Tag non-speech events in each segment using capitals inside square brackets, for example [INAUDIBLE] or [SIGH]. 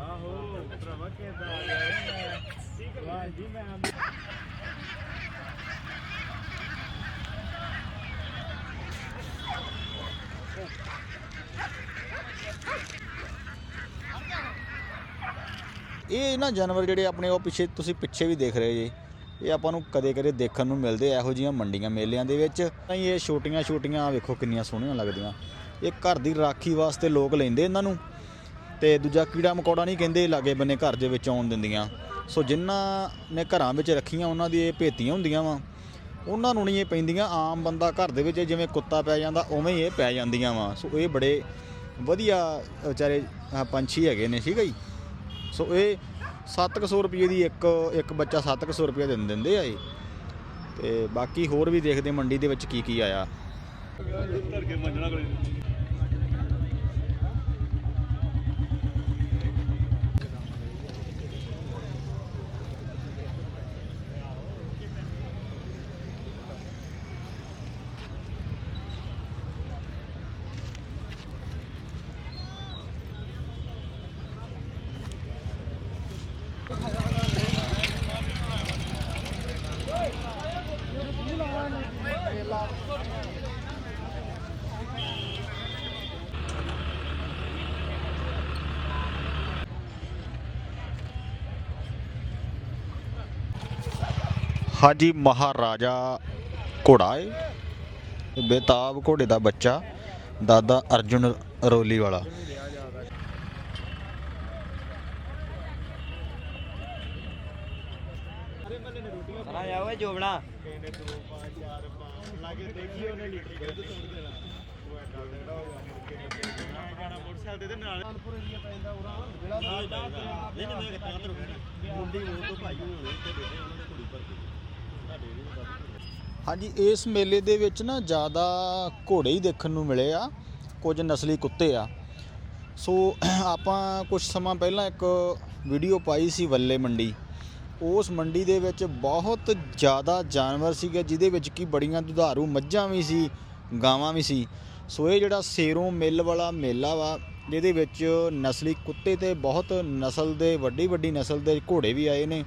ਆਹੋ, ਭਰਾਵਾ ਕਿਦਾਂ ਆ ਗਿਆ? ਠੀਕ ਹੈ ਵਾਹ ਜੀ, ਮੈਂ ਇਹ ਨਾ ਜਾਨਵਰ ਜਿਹੜੇ ਆਪਣੇ ਉਹ ਪਿੱਛੇ ਤੁਸੀਂ ਪਿੱਛੇ ਵੀ ਦੇਖ ਰਹੇ ਜੀ। ਇਹ ਆਪਾਂ ਨੂੰ ਕਦੇ ਕਦੇ ਦੇਖਣ ਨੂੰ ਮਿਲਦੇ ਇਹੋ ਜੀਆਂ ਮੰਡੀਆਂ ਮੇਲਿਆਂ ਦੇ ਵਿੱਚ। ਤਾਂ ਇਹ ਛੋਟੀਆਂ ਛੋਟੀਆਂ ਵੇਖੋ ਕਿੰਨੀਆਂ ਸੋਹਣੀਆਂ ਲੱਗਦੀਆਂ। ਇਹ ਘਰ ਦੀ ਰਾਖੀ ਵਾਸਤੇ ਲੋਕ ਲੈਂਦੇ ਇਹਨਾਂ ਨੂੰ। ਤੇ ਦੂਜਾ ਕੀੜਾ ਮਕੌੜਾ ਨਹੀਂ ਕਹਿੰਦੇ ਲਾਗੇ ਬੰਨੇ ਘਰ ਦੇ ਵਿੱਚ ਆਉਣ ਦਿੰਦੀਆਂ। ਸੋ ਜਿਨ੍ਹਾਂ ਨੇ ਘਰਾਂ ਵਿੱਚ ਰੱਖੀਆਂ, ਉਹਨਾਂ ਦੀ ਇਹ ਭੇਤੀਆਂ ਹੁੰਦੀਆਂ ਵਾ। ਉਹਨਾਂ ਨੂੰ ਨਹੀਂ ਇਹ ਪੈਂਦੀਆਂ, ਆਮ ਬੰਦਾ ਘਰ ਦੇ ਵਿੱਚ ਜਿਵੇਂ ਕੁੱਤਾ ਪੈ ਜਾਂਦਾ, ਉਵੇਂ ਹੀ ਇਹ ਪੈ ਜਾਂਦੀਆਂ ਵਾ। ਸੋ ਇਹ ਬੜੇ ਵਧੀਆ, ਵਿਚਾਰੇ ਪੰਛੀ ਹੈਗੇ ਨੇ, ਠੀਕ ਹੈ ਜੀ? ਸੋ ਇਹ 700 ਰੁਪਏ ਦੀ ਇੱਕ ਇੱਕ ਬੱਚਾ 700 ਰੁਪਏ ਦੇ ਦਿੰਦੇ ਆ ਇਹ। ਤੇ ਬਾਕੀ ਹੋਰ ਵੀ ਦੇਖਦੇ ਮੰਡੀ ਦੇ ਵਿੱਚ ਕੀ ਕੀ ਆਇਆ। ਹਾਂਜੀ, ਮਹਾਰਾਜਾ ਘੋੜਾ ਏ। ਬੇਤਾਬ ਘੋੜੇ ਦਾ ਬੱਚਾ, ਦਾਦਾ ਅਰਜੁਨ ਅਰੋਲੀ ਵਾਲਾ। ਆ ਜਾ ਓਏ ਜੋਬਣਾ ਕਹਿੰਦੇ 2 5 4 5 ਲਾਗੇ ਦੇਖੀ ਉਹਨੇ ਲੀਟਰ ਦੁੱਧ ਤੋੜ ਦੇਣਾ ਉਹ ਐਡਾ ਡੰਡਾ ਹੋ ਗਿਆ ਜਾਣਾ ਮੋਟਰਸਾਈਕਲ ਦੇ ਨਾਲ। ਕਾਨਪੁਰ ਏਰੀਆ ਪੈਂਦਾ ਉਰਾ ਜਿਹੜਾ ਨਹੀਂ ਨਹੀਂ ਮੈਂ ਕਿਹਾ ਤਾਂ ਰੁਕਣਾ ਮੁੰਡੀ ਉਹ ਤੋਂ ਭਾਈ ਹੋਣੇ ਤੇ ਬੇਟੇ ਉਹਨਾਂ ਨੇ ਕੁੜੀ ਭਰ ਕੇ ਸਾਡੇ ਵੀ ਨਹੀਂ ਹਾਂਜੀ ਇਸ ਮੇਲੇ ਦੇ ਵਿੱਚ ਨਾ ਜ਼ਿਆਦਾ ਘੋੜੇ ਹੀ ਦੇਖਣ ਨੂੰ ਮਿਲੇ ਆ ਕੁਝ ਨਸਲੀ ਕੁੱਤੇ ਆ। ਸੋ ਆਪਾਂ ਕੁਝ ਸਮਾਂ ਪਹਿਲਾਂ ਇੱਕ ਵੀਡੀਓ ਪਾਈ ਸੀ ਵੱਲੇ ਮੰਡੀ। ਉਸ ਮੰਡੀ ਦੇ ਵਿੱਚ ਬਹੁਤ ਜ਼ਿਆਦਾ ਜਾਨਵਰ ਸੀਗੇ, ਜਿਹਦੇ ਵਿੱਚ ਕੀ ਬੜੀਆਂ ਦੁਧਾਰੂ ਮੱਝਾਂ ਵੀ ਸੀ, ਗਾਵਾਂ ਵੀ ਸੀ। ਸੋ ਇਹ ਜਿਹੜਾ ਸੇਰੋਂ ਮਿੱਲ ਵਾਲਾ ਮੇਲਾ ਵਾ ਜਿਹਦੇ ਵਿੱਚ ਨਸਲੀ ਕੁੱਤੇ ਤੇ ਬਹੁਤ ਨਸਲ ਦੇ, ਵੱਡੀ ਵੱਡੀ ਨਸਲ ਦੇ ਘੋੜੇ ਵੀ ਆਏ ਨੇ।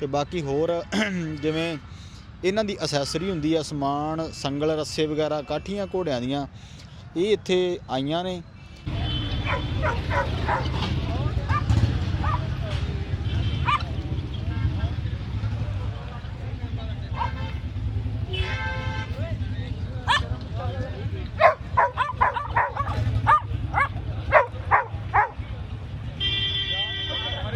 ਤੇ ਬਾਕੀ ਹੋਰ [CLEARS THROAT] ਜਿਵੇਂ ਇਹਨਾਂ ਦੀ ਅਸੈਸਰੀ ਹੁੰਦੀ ਆ, ਸਮਾਨ, ਸੰਗਲ, ਰੱਸੇ ਵਗੈਰਾ, ਕਾਠੀਆਂ ਘੋੜਿਆਂ ਦੀਆਂ, ਇਹ ਇੱਥੇ ਆਈਆਂ ਨੇ।